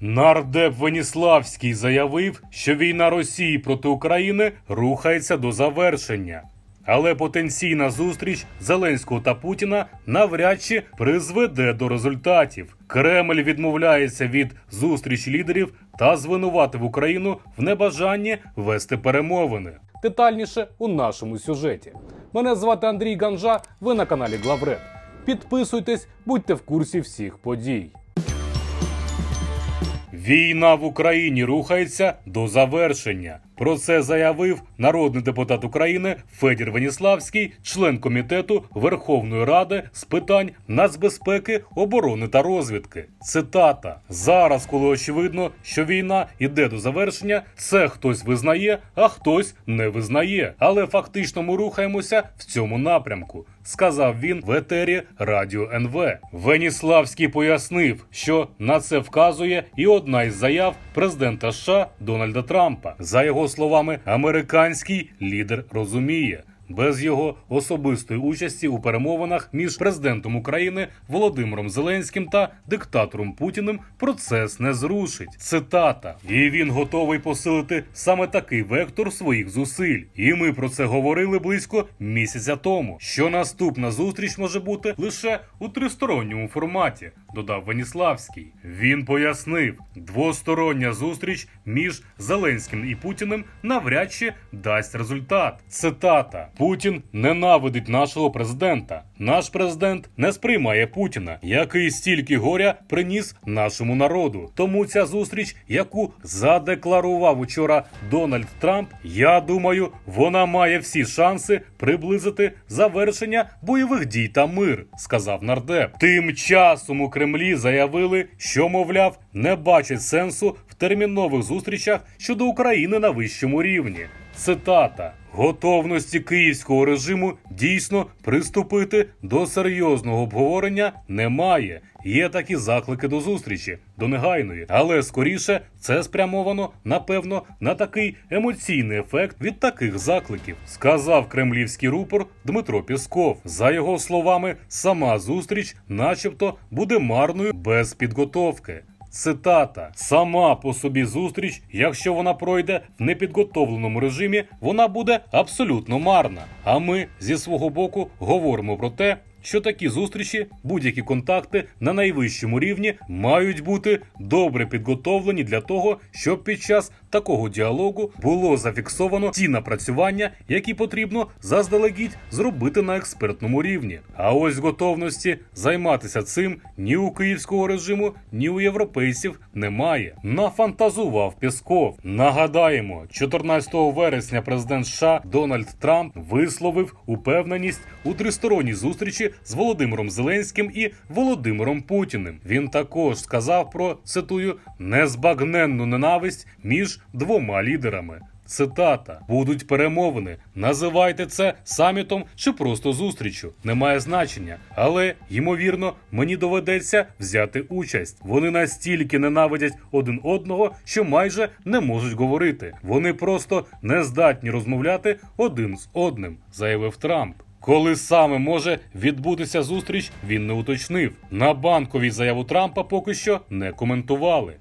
Нардеп Веніславський заявив, що війна Росії проти України рухається до завершення. Але потенційна зустріч Зеленського та Путіна навряд чи призведе до результатів. Кремль відмовляється від зустрічі лідерів та звинуватив Україну в небажанні вести перемовини. Детальніше у нашому сюжеті. Мене звати Андрій Ганжа. Ви на каналі Главред. Підписуйтесь, будьте в курсі всіх подій. Війна в Україні рухається до завершення. Про це заявив народний депутат України Федір Веніславський, член комітету Верховної Ради з питань нацбезпеки, оборони та розвідки. Цитата: зараз, коли очевидно, що війна йде до завершення, це хтось визнає, а хтось не визнає. Але фактично ми рухаємося в цьому напрямку. Сказав він в етері Радіо НВ. Веніславський пояснив, що на це вказує і одна із заяв президента США Дональда Трампа. За словами, американський лідер розуміє. Без його особистої участі у перемовинах між президентом України Володимиром Зеленським та диктатором Путіним процес не зрушить. Цитата: і він готовий посилити саме такий вектор своїх зусиль. І ми про це говорили близько місяця тому. Що наступна зустріч може бути лише у тристоронньому форматі, додав Веніславський. Він пояснив, двостороння зустріч між Зеленським і Путіним навряд чи дасть результат. Цитата: Путін ненавидить нашого президента. Наш президент не сприймає Путіна, який стільки горя приніс нашому народу. Тому ця зустріч, яку задекларував учора Дональд Трамп, я думаю, вона має всі шанси приблизити завершення бойових дій та мир, сказав нардеп. Тим часом у Кремлі заявили, що мовляв не бачать сенсу в термінових зустрічах щодо України на вищому рівні. Цитата. Готовності київського режиму дійсно приступити до серйозного обговорення немає. Є такі заклики до зустрічі, до негайної, але скоріше це спрямовано напевно на такий емоційний ефект від таких закликів, сказав кремлівський рупор Дмитро Пісков. За його словами, сама зустріч, начебто, буде марною без підготовки. Цитата: сама по собі зустріч, якщо вона пройде в непідготовленому режимі, вона буде абсолютно марна. А ми зі свого боку говоримо про те, що такі зустрічі, будь-які контакти на найвищому рівні мають бути добре підготовлені для того, щоб під час такого діалогу було зафіксовано ті напрацювання, які потрібно заздалегідь зробити на експертному рівні. А ось готовності займатися цим ні у київського режиму, ні у європейців немає. Нафантазував Пісков. Нагадаємо, 14 вересня президент США Дональд Трамп висловив упевненість у тристоронній зустрічі з Володимиром Зеленським і Володимиром Путіним. Він також сказав про цитую незбагненну ненависть між двома лідерами. Цитата: будуть перемовини. Називайте це самітом чи просто зустрічю. Немає значення. Але ймовірно, мені доведеться взяти участь. Вони настільки ненавидять один одного, що майже не можуть говорити. Вони просто не здатні розмовляти один з одним, заявив Трамп. Коли саме може відбутися зустріч, він не уточнив. На банковій заяву Трампа поки що не коментували.